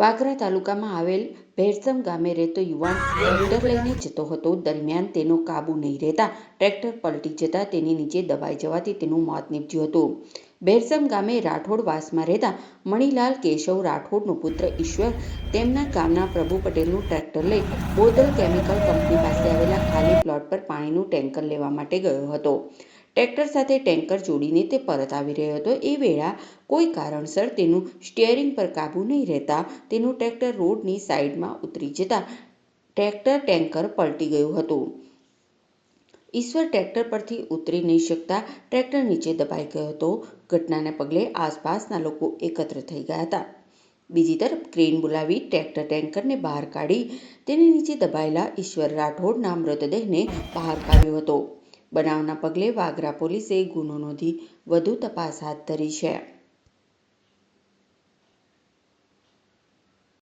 વાગરા તાલુકામાં આવેલ ભેરસમ ગામે રહેતો યુવાન ટ્રેક્ટર લઈને જતો હતો. દરમિયાન તેનો કાબુ નહીં રહેતા ટ્રેક્ટર પલટી જતા તેની નીચે દબાઈ જવાથી તેનું મોત નીપજ્યું હતું. ભેરસમ ગામે રાઠોડ વાસમાં રહેતા મણિલાલ કેશવ રાઠોડનો પુત્ર ઈશ્વર તેમના ગામના પ્રભુ પટેલનું ટ્રેક્ટર લઈ બોદલ કેમિકલ કંપની પાસે આવેલા ખાલી પ્લોટ પર પાણીનું ટેન્કર લેવા માટે ગયો હતો. ટ્રેક્ટર સાથે ટેન્કર જોડીને તે પરત આવી રહ્યો હતો. એ વેળા કોઈ કારણસર તેનું સ્ટિયરિંગ પર કાબુ નહીં રહેતા તેનું ટ્રેક્ટર રોડની સાઈડમાં ઉતરી જતા ટ્રેક્ટર ટેન્કર પલટી ગયું હતું. ઈશ્વર ટ્રેક્ટર પરથી ઉતરી નહીં શકતા ટ્રેક્ટર નીચે દબાઈ ગયો હતો. ઘટનાને પગલે આસપાસના લોકો એકત્ર થઈ ગયા હતા. બીજી તરફ ક્રેન બોલાવી ટ્રેક્ટર ટેન્કરને બહાર કાઢી તેની નીચે દબાયેલા ઈશ્વર રાઠોડના મૃતદેહને બહાર કાઢ્યો હતો. બનાવના પગલે વાગરા પોલીસે ગુનો નોંધી વધુ તપાસ હાથ ધરી છે.